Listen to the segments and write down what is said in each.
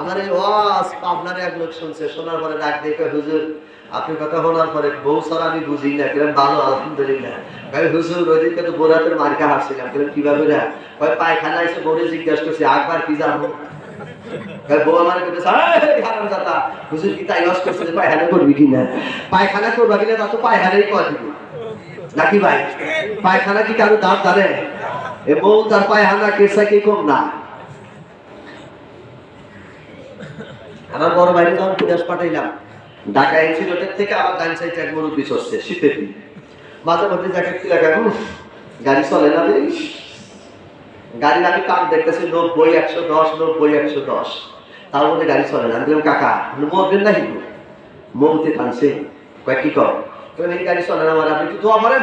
আমার এই ওয়াজ পাবনার এক লোক শুনছে, শোনার পরে ডাক দিয়ে হুজুর আপনি কথা শোনার পরে বউ সারা আমি বুঝি না। কিরম ভালো, আলহামদুলিল্লাহ। কয়, হুজুর ওইদিকে তো বোরাতের মার্কা হাসছিলাম। কিরম কীভাবে রে? কয়, পায়খানা এসে বোরে জিজ্ঞাসা করছি একবার কি জানো? পায়খানা পায়খানা ভাই কি কারও দাঁত জানে এ বউ তার পায়খানা কেসা কি কম না। আমার বড় ভাই যখন বিদেশ পাঠাইলাম ঢাকা এনসিলোটের থেকে আমার ডান সাইডে এক মুরব্বী চলছে শীতের দিন মাঝে মধ্যে জ্যাকেট কি লাগা উফ, গাড়ি চলে না রে? গাড়ির আমি কাম দেখতেছি নব্বই একশো দশ নব্বই একশো দশ। তার মধ্যে গাড়ি চলে না। বললাম কাকা মরবেন না হিন্দু মমতে টানছে কয় কি কর এই গাড়ি চলে না আমার আপনি কি দোয়া করেন।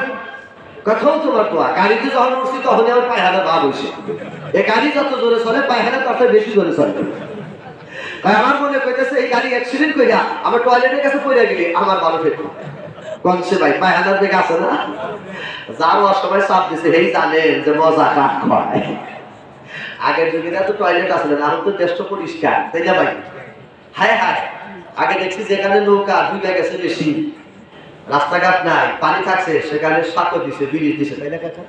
কথাও তোমার দোয়া। গাড়িতে যখন উঠছি তখনই আমার পায়খানা ভাব হয়েছে এই গাড়ি যত জোরে চলে পায়খানা তার বেশি জোরে চলে। আমার মনে কইতেছে এই গাড়ি অ্যাক্সিডেন্ট কইরা আমার টয়লেটের কাছে পড়ে গেলে আমার ভালো ফেটলো কনসে ভাই পায়খানার দিকে আছে না? যার অসময় চাপ দিছে সেই জানেন যে মজা খায় আগের যুগে তো টয়লেট আছে না তো দেশটা পরিষ্কার তাই না ভাই? হায় হায়, আগে দেখছি যেখানে নৌকা ডুবে গেছে বেশি। রাস্তাঘাট নাই, পানি থাকছে, সেখানে সাঁকো দিছে, ব্রিজ দিছে, তাই না কাকা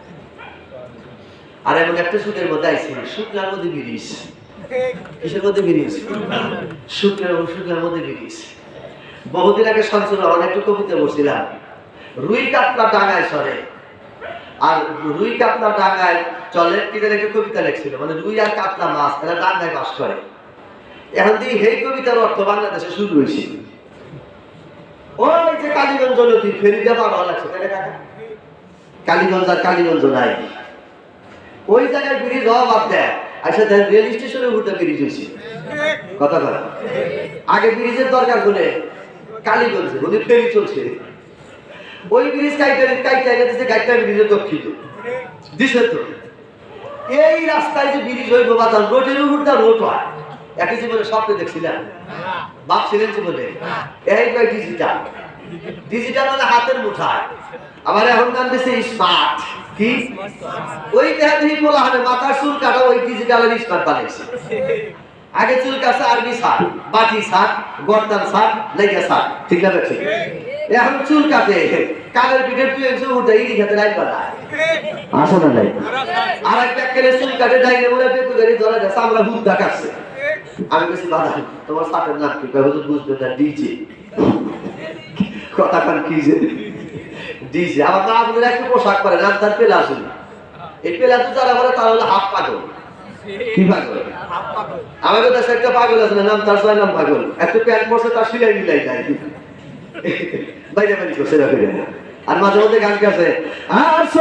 আর এমন একটা সুদের মধ্যে আইছি শুকনার মধ্যে ব্রিজ। কিসের মধ্যে ব্রিজ শুকনার শুকনার মধ্যে ব্রিজ বহুদিন আগে রহমান একটু কবিতা বলছিলাম রুই কাতলা ডাঙায় সরে আর রুই কাতলা ডাঙায় চলে কিনা একটা কবিতা লেখছিল মানে রুই আর কাতলা মাছ, এরা ডাঙায় বাস করে। এখন দিয়ে সেই কবিতার অর্থ বাংলাদেশে শুরু হয়েছে। ওই যে কালীগঞ্জ নদী ফেরিতে পাওয়া লাগছে কালীগঞ্জ আর কালীগঞ্জ নাই। ওই জায়গায় ব্রিজ হওয়া বাদ দেয়। আচ্ছা দেখ রেল স্টেশনে উঠে ব্রিজ হয়েছে। কথা কথা আগে ব্রিজের দরকার বলে কালীগঞ্জে উনি ফেরি চলছে। ওই ব্রিজ কাইটা কাইটা গেছে গাইটা ব্রিজের দক্ষিণে। দিছে তো। এই রাস্তায় যে ব্রিজ হইব বাতাল রোডের দা রোড হয়, একই জীবনে স্বপ্নে বাপ ছিলেন জীবনে। এই কয় ডিজিটাল ডিজিটাল মানে হাতের মুঠায়। আবার এখন নাম দিছে স্মার্ট কি? ওই দেখি বলা হবে মাথার চুল কাটা, ওই ডিজিটালের স্মার্ট বানাইছে। আগে চুল কাছে আরবি সার, বাটি সার গর্দান সার লেগে সার, ঠিক না ঠিক এখন চুল কাটে, কানের পিঠের তুই এসে উঠে ইডি খেতে রাইট বানায়। আসো না আর এক চুল কাটে, ডাইনে মুড়ে পেকু গাড়ি ধরে গেছে, আমরা হুদ্দা কাটছে। আমি বেশি বাধা তোমার সাথের নাম কি? বুঝবে না, ডিজে। কথা কান কি যে? ডিজে আবার তারা আপনারা একটু পোশাক পরে নাম তার পেলা আসুন এই পেলা তো যারা বলে তারা হলো হাফ পাগল। কি পাগল? আমাদের দেশে একটা পাগল আছে না নাম তার ছয় নাম পাগল। একটু প্যান্ট পরছে, তার সিলাই মিলাই যায়। বাইরে বাইরে করছে আর মাঝে মধ্যে গান গাছে আর আইসে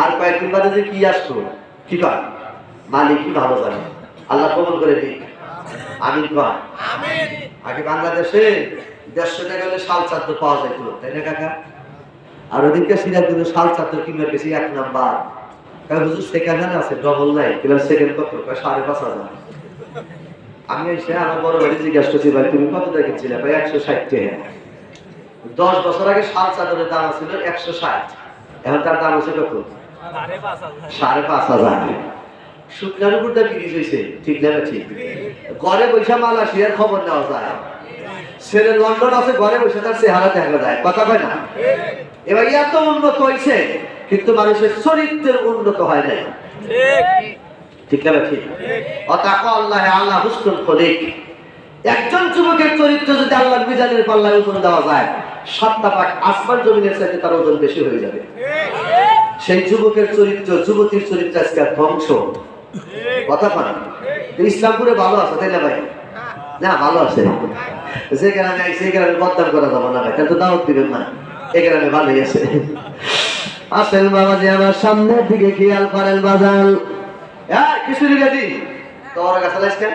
আর কয়েকদিন বাদে যে কি আসতো কি কয়? মালিক কি ভালো জানে? আল্লাহ কবল করে দিক আমিন কয়। আগে বাংলাদেশে দেড়শো টাকা হলে শাল চাদ্র পাওয়া যাইতো, তাই না কাকা? আর ওদিনকে সিরাজ কিন্তু শাল চাদ্র কিনবে বেশি এক নাম্বার। কারণ হুজুর সেকেন্ড হ্যান্ড আছে ডবল নাই। কিংবা সেকেন্ড কত? সাড়ে পাঁচ হাজার। আমি এসে আমার বড় বাড়ি জিজ্ঞাসা করছি, ভাই, তুমি কত কিনছিলে? ভাই একশো ষাট টাকা। দশ বছর আগে শাল চাদরের দাম ছিল একশো ষাট। এখন তার দাম হচ্ছে কত? সাড়ে পাঁচ হাজার। শুকনার উপর দা ব্রিজ হয়েছে ঠিক না ঠিক? ঘরে বৈশা মালয়েশিয়ার খবর নেওয়া যায়। ছেলে লন্ডন আছে ঘরে বসে তার চেহারা দেখা যায়। কথা কয় না? এবার এত উন্নত হয়েছে কিন্তু মানুষের চরিত্রের উন্নত হয় নাই। ঠিক। না ঠিক? অতাক আল্লাহ আল্লাহ হুসনুল খলিক। একজন যুবকের চরিত্র যদি আল্লাহর মিজানের পাল্লায় ওজন দেওয়া যায়, সাতটা পাক আসমান জমিনের চাইতে তার ওজন বেশি হয়ে যাবে। সেই যুবকের চরিত্র, যুবতীর চরিত্র আজকে ধ্বংস। কথা পান ইসলামপুরে ভালো আছে, তাই না ভাই? না, ভালো আছে। যে গ্রামে এই গ্রামে বদনাম করা যাবে না ভাই, তাহলে তো দাওয়াত দিবেন না। এই গ্রামে ভালোই আছে। আসেন বাবা যে আমার সামনের দিকে খেয়াল করেন বাজান হ্যাঁ কিশোরী গাদি তোমার কাছে কেন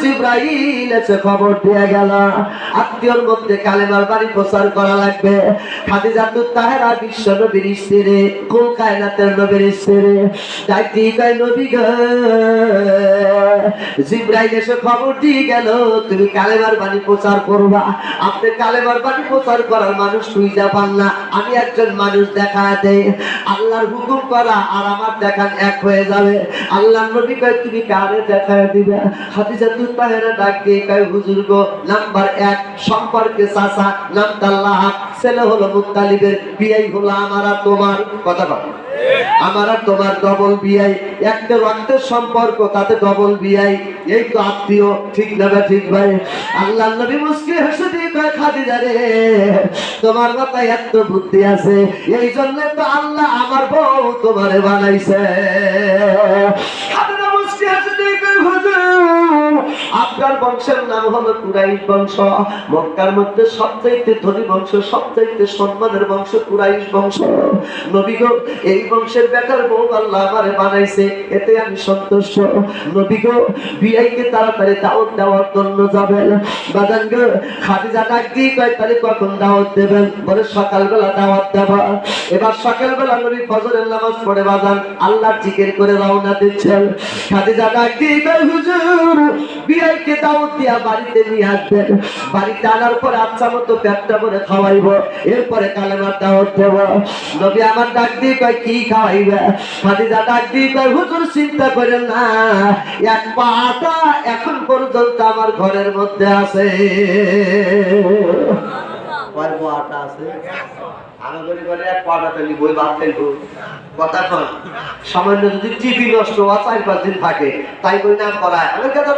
জিব্রাইল এসে খবর দিয়ে গেল। আত্মীয়র মধ্যে কালেমার বাড়ি প্রচার করা লাগবে। তাহেরা বিশ্ব নবীর নবীর নবী জিব্রাইল এসে খবর দিয়ে গেল, তুমি কালেমার বাণী প্রচার করবা। আপনি কালেমার বাণী প্রচার করার মানুষ তুই যাবান না। আমি একজন মানুষ দেখা দেয় আল্লাহর হুকুম করা আর আমার দেখান এক হয়ে যাবে। আল্লাহ নবী কয়, তুমি কারে দেখা দিবে? হাদিজা তোমার। কথা কথা রক্তের সম্পর্ক, তাতে ডবল বিয়াই। এই তো আত্মীয়, ঠিক না ঠিক ভাই? আল্লাহ নবী মুসকে হেসে দিয়ে কয়, খাদিজা তোমার মাথায় এত বুদ্ধি আছে। এই জন্য তো আল্লাহ আমার বউ তোমারে বানাইছে। আপনার বংশের নাম হলো কুরাইশ বংশ। মক্কার মধ্যে সবচাইতে ধনী বংশ, সবচাইতে সম্মানের বংশ কুরাইশ বংশ। নবী গো, এই বংশের বেটার বউ আল্লাহ আমারে বানাইছে, এতে আমি সন্তুষ্ট। নবী গো বিয়াইকে তাড়াতাড়ি দাওয়াত দেওয়ার জন্য যাবেন। বাদান গো, খাদিজা ডাক দিয়ে কয়, তাহলে কখন দাওয়াত দেবেন? বলে, সকালবেলা দাওয়াত দেব। এবার সকালবেলা নবী ফজরের নামাজ পড়ে, বাজান আল্লাহ জিকির করে রওনা দিচ্ছেন। খাদিজা ডাক দিয়ে কয়, হুজুর বিয়াইকে দাওয়াত দিয়া বাড়িতে নিয়ে আসবেন বাড়িতে আনার পর আচ্ছা মতো পেটটা ভরে খাওয়াইবো। এরপরে কালেমার দাওয়াত দেব। নবী আমার ডাক দিয়ে কয় কি খাওয়াইবে? খাদিজা ডাক দিয়ে কয় হুজুর চিন্তা করেন না এক পাটা এখন পর্যন্ত আমার ঘরের মধ্যে আছে। কয় পাটা আছে? ঘরে এক যদি টিভি নষ্ট পাঁচ দিন তাই বই করায় কেদার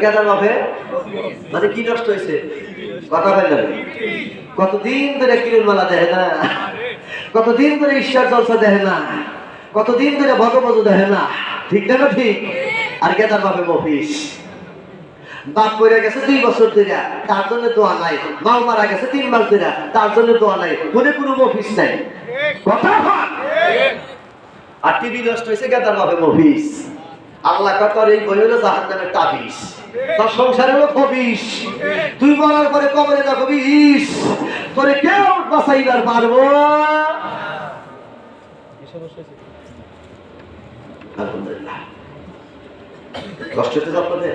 কেদার মানে কি নষ্ট হয়েছে? কথা কতদিন ধরে কিরণ মালা দেয় না? কতদিন ধরে ঈশ্বর জলসা দেয় না? কতদিন ধরে ভগবত দেয় না? ঠিক না ঠিক? আর কেদার বাপে মফিস বাপ পড়ে গেছে দুই বছর ধরে তার জন্য দোয়া নাই। মাও মারা গেছে তিন মাস ধরে তার জন্য দোয়া নাই। মনে কোনো অফিস নাই। কথা আর টিভি নষ্ট হয়েছে গেদার ভাবে মফিস। আল্লাহ কতর এই বই হলো জাহান নামের তাবিস তোর সংসারে হলো তুই মরার পরে কবরে যা তোরে কেউ বাঁচাইবার পারব আলহামদুলিল্লাহ। কষ্ট হতে আপনাদের?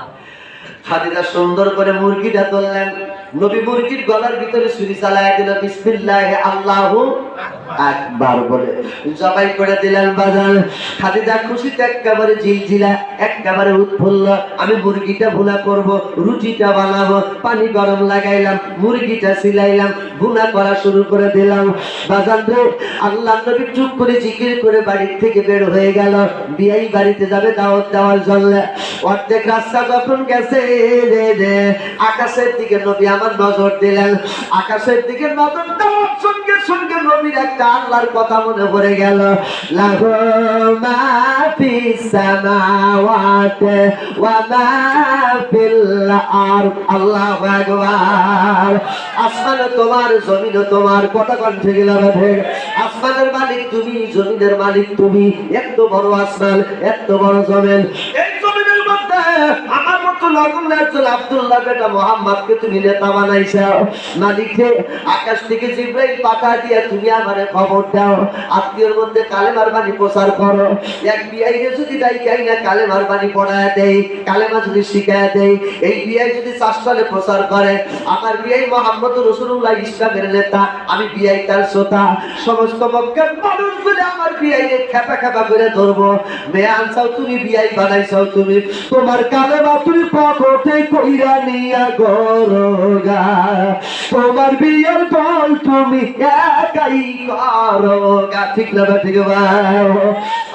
খাদিজা সুন্দর করে মুরগিটা তুললেন নবী মুরগির গলার ভিতরে ছুরি চালায় দিল বিসমিল্লাহ আল্লাহু বাজার। নবী চুপ করে জিকির করে বাড়ির থেকে বের হয়ে গেল। বিয়াই বাড়িতে যাবে দাওয়াত দেওয়ার জন্য। অর্ধেক রাস্তা যখন গেছে আকাশের দিকে নবী আমার নজর দিলেন। আকাশের দিকে নজর দেওয়ার সঙ্গে সঙ্গে নবীর আল্লাহর কথা মনে পড়ে গেল আসমানে তোমার তোমার কথা মালিক তুমি, জমিনের মালিক তুমি। এত বড় আসমান, এত বড় জমিন। এই জমিনের মধ্যে নেতা প্রচার করো। আমার বিআই মোহাম্মদ রসুল্লাহ ইসলামের নেতা, আমি বিআই তার শ্রোতা। সমস্ত আমার বিআই খেপা খেপা করে ধরবো। মেয়ে তুমি, বিআই বানাইছাও তুমি। তোমার কালেমা তুমি পকটে কইরা নিয়া গরগা? তোমার বিয়ের বল তুমি একাই করগা। ঠিক না বা ঠিক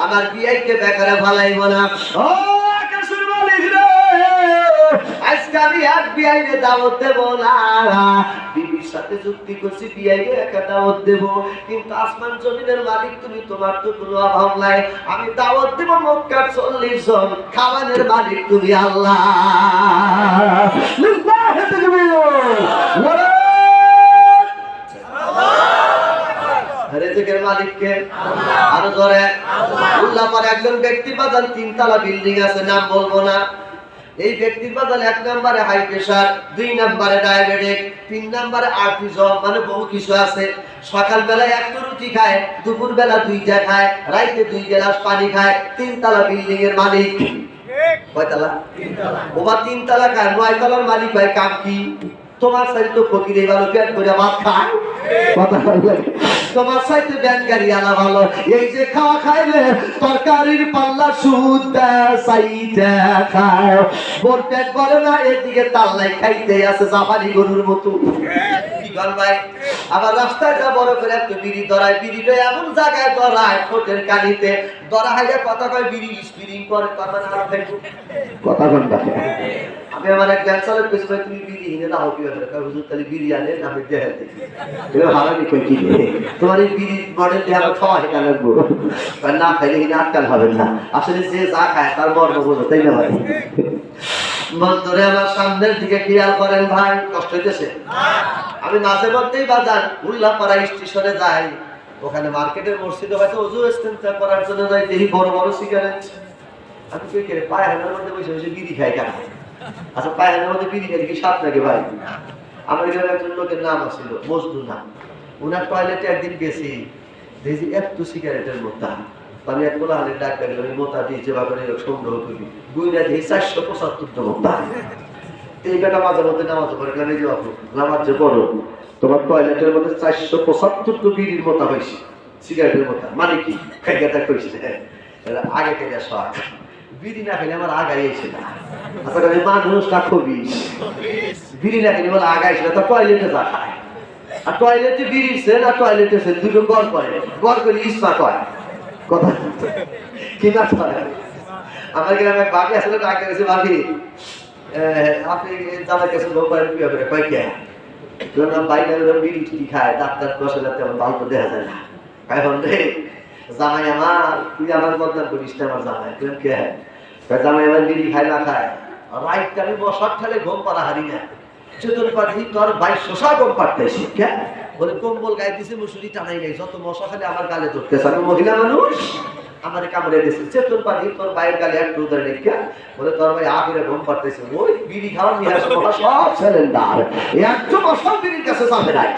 আমার বিয়েকে বেকারে ফালাইব না। ও আজকে আমি এক বিআই রে দাওয়াত দেব না। সাথে চুক্তি করছি বিআই রে একা দাওয়াত দেব। কিন্তু আসমান জমিনের মালিক তুমি, তোমার তো কোনো অভাব নাই। আমি দাওয়াত দেব মক্কার চল্লিশ জন খাবারের মালিক তুমি আল্লাহ। রেজেকের মালিককে আরও ধরে। উল্লাহ পরে একজন ব্যক্তির বাজার তিনতলা বিল্ডিং আছে, নাম বলব না। এই ব্যক্তির বাজার এক নম্বরে হাই প্রেশার দুই নম্বরে ডায়াবেটিক তিন নম্বরে আর্টিজম মানে বহু কিছু আছে। সকাল বেলায় একটা রুটি খায় দুপুর বেলা দুইটা খায় রাইতে দুই গ্লাস পানি খায় তিনতলা বিল্ডিং এর মালিক। কয়তলা? তিন তিনতলা খায় নয় তলার মালিক হয় কাম কি? তোমার সাইড তো ফকির ভালো পেট করে ভাত খায়। কথা তোমার সাইতে ব্যান গাড়ি আলা ভালো। এই যে খাওয়া খাইলে তরকারির পাল্লা সুদ সাইতে খায়। বোর পেট বলে না, এদিকে তাল্লাই খাইতে আছে জাপানি গরুর মতো। আবার রাস্তায় যা বড় করে একটা বিড়ি ধরায় বিড়িটা এমন জায়গায় ধরায়, ঠোঁটের কানিতে ধরা হাইয়া কথা কয়, বিড়ি স্পিরিং করে, কথা না কথা আমি আমার এক ক্যান্সারের পেছনে তুমি বিড়ি হিনে দাও, কি কয় হুজুর তাহলে বিড়ি আনে আমি দিই এটা কই কি তোমার এই বিড়ি মডেল আমার খাওয়া হেঁটে লাগবো না খাইলে কিনা আটকাল হবে না। আসলে যে যা খায় তার মর্ম বোঝো, তাই না ভাই? বন্ধুরে, আমার সামনের দিকে খেয়াল করেন ভাই, কষ্ট হইতেছে? আমি মাঝে মধ্যেই বাজার উল্লাপাড়া স্টেশনে যাই। ওখানে মার্কেটের মসজিদে হয়তো অজু ইস্তেঞ্জা করার জন্য যাই, দেখি বড় বড় সিগারেট আমি কই করে পায়খানার মধ্যে বসে বসে বিড়ি খাই কেন? আচ্ছা পায়খানার মধ্যে বিড়ি কি সাপ নাকি ভাই? আমার এখানে একজন লোকের নাম আছিল মজদুর নাম উনার টয়লেটে একদিন গেছি, দেখি একটু সিগারেটের মোতা আমি এক কোলা হালের ডাক্তার আমি মোতা দিয়েছে বা করে সংগ্রহ করি। গুইনা দিয়ে চারশো পঁচাত্তরটা মোতা এই বেটা মাঝে মধ্যে নামাজ পড়ে, কেন যে বাপু? নামাজ যে পড়ো। তোমার টয়লেটের মধ্যে চারশো পঁচাত্তরটা বিড়ির মোতা হয়েছে সিগারেটের মোতা। মানে কি? খাইয়াটা কইছে এটা আগে থেকে শখ বিড়ি না খেলে আমার আগাই এসে না। আমি মানুষটা খবিস বিড়ি না খেলে বলে আগাই এসে তো টয়লেটে যা আর টয়লেটে বিড়িছে না টয়লেটে সে, দুটো গড় করে। গড় করে ইসমা কয় কথা কি? না করে? আমার গ্রামে বাকি আসলে ডাক্তার গেছে বাকি আপনি জামাই কাছে লোক করেন কি হবে? কয় কে? বললাম বাইরে বিড়ি টিড়ি খায়, ডাক্তার না, তেমন ভালো দেখা যায় না। এখন রে, জামাই আমার, তুই আমার বদনাম করিস না, আমার জামাই। তুই কে? জামাই আমার বিড়ি খায় না খায়। রাইট আমি বসার ঠেলে ঘুম পাড়া হারি না। চেতন পাঠি তোর বাইশ শশা ঘুম পাড়তেছি কে বলে, কম্বল গায়ে দিছে, মুসুরি টানাই নাই, যত মশা খালি আমার গালে ধরতেছে, আমি মহিলা মানুষ, আমার কামড়ে দিছে। চেতন পাঠি তোর বাইরের গালে একটু ধরে রেখে বলে, তোর ভাই আগুনে ঘুম পাড়তেছে, ওই বিড়ি খাওয়া নিয়ে সব সিলিন্ডার। একটু মশা বিড়ির কাছে যাবে নাই।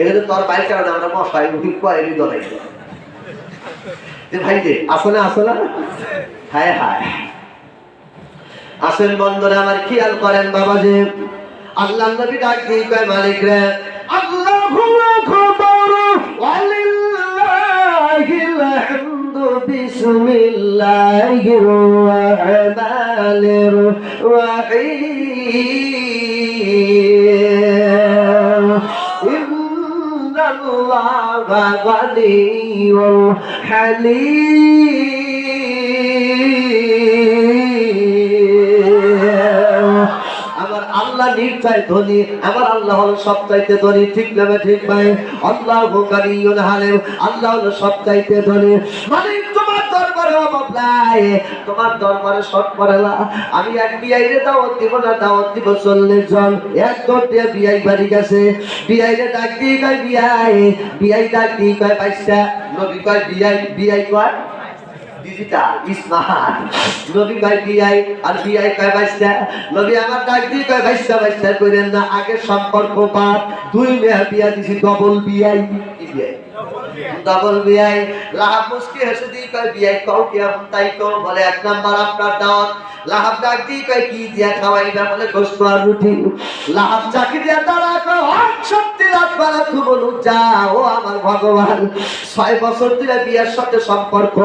এখানে তোর বাইর কারণে আমরা মশাই উঠি কয়েরি দলাই ভাই আসলে আসলে হায় হায়। আসেন বন্ধুরা আমার খেয়াল করেন বাবা যে আল্লাহ নবী ডাক দিয়ে কয়, মালিক রে, আল্লাহু আকবার ওয়ালিল্লাহিল হামদু বিসমিল্লাহির রহমানির রহিম। ইন্নাল্লাহা গানিয়্যুল হালিম। নির্চাই ধনী, আমার আল্লাহ হলো সবচাইতে ধনী, ঠিক নামে ঠিক ভাই? আল্লাহ গানিয়ুল হালিম আল্লাহ হলো সবচাইতে ধনী। মানে তোমার দরবারে অভাব নাই, তোমার দরবারে সব করে আমি এক বিআই রে দাওয়াত দিব না, দাওয়াত দিব চল্লিশ জন। এক দর দিয়ে বিআই বাড়ি গেছে। বিআই রে ডাক দিয়ে কয়, বিআই। বিআই ডাক দিয়ে কয়, বাইশটা। নবী কয়, বিআই বিআই কয় ডিজিটাল স্মার্ট নবী ভাই বিআই আর বিআই কয় বাইশটা? নবী আমার ডাক দিয়ে কয় বাইশটা বাইশটা করেন না আগে সম্পর্ক বাদ দুই মেয়ে বিয়া দিছি ডবল বিআই ডবল বিআই লাহাব মুসকি হেসে কয় বিআই কও কি এখন তাই কও, বলে এক নাম্বার আপনার দাওয়াত লাহাব ডাক দিয়ে কয়, কি দিয়া খাওয়াইবা? বলে গোস্ত আর রুটি। লাহাব চাকি দিয়া দাঁড়া কয় সত্যি লাভ বালা তু বলুন যাও আমার ভগবান। ছয় বছর ধরে বিয়ার সাথে সম্পর্ক।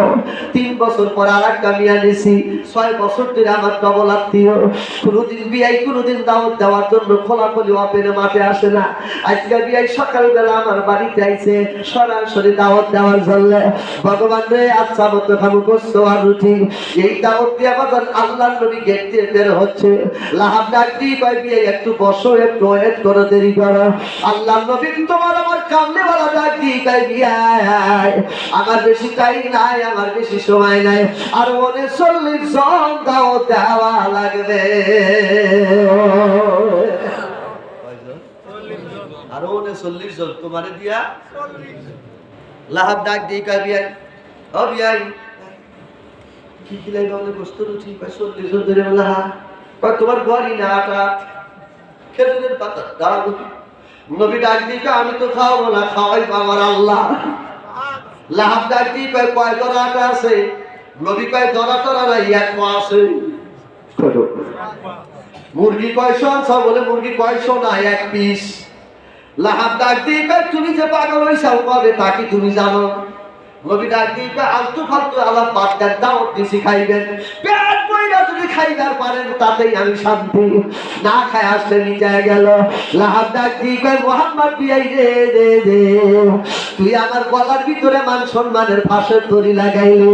তিন বছর পর আর একটা বিয়া নিছি ছয় বছর ধরে আমার ডবল আত্মীয়। কোনোদিন বিয়াই, কোনোদিন দাওয়াত দেওয়ার জন্য খোলাখুলি অপেনে মাঠে আসে না। আজকে বিয়াই সকালবেলা আমার বাড়িতে আইছে, সরাসরি দাওয়াত দেওয়ার জন্য। ভগবান রে আচ্ছা মতো খাব গোস্ত আর রুটি। এই দাওয়াত দিয়ে আমাদের আল্লাহ নবী গেট দিয়ে বের হচ্ছে, লাহাব ডাক দিয়ে বিয়ে, একটু বসো, একটু ওয়েট করো, দেরি করো। আল্লাহ নবী তোমার আমার কামলে বলা ডাক দিয়ে আমার বেশি টাইম নাই, আমার বেশি সময় নাই। আর মনে চল্লিশ জন দাওয়াত দেওয়া লাগবে। আরও মনে চল্লিশ জন, তোমারে দিয়া? লাহাব ডাক দিয়ে কয় কি ধরে তোমার ঘরই না আটা ডাক কয়, আমি তো খাওয়াবো না খাওয়াই আমার আল্লাহ লাহাব ডাক দিয়ে কয় কয় দরা আটা আছে নবী কয় দরা টরা নাই এক পা আছে মুরগি কয়শো আনছো বলে মুরগি কয়শো না এক পিস লাহাব ডাক কয়, তুমি যে পাগল হইছাও কবে তা কি তুমি জানো নবী ডাক দিয়ে আলতু ফালতু আলাপ বাদ দেন দাওয়াত দিছি খাইবেন। পেট বইরা যদি খাইবার পারেন, তাতেই আমি শান্তি। না খায় আসলে নিচে গেল। লাহাব ডাক কয়, মোহাম্মদ বিয়াই রে রে রে তুই আমার গলার ভিতরে মান সম্মানের ফাঁসের তরি লাগাইলি।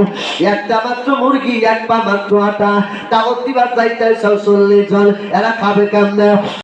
একটা মাত্র মুরগি, এক পা মাত্র আটা। দাওয়াত দিবার চাইতে চল্লিশ জন, এরা খাবে কেমনে?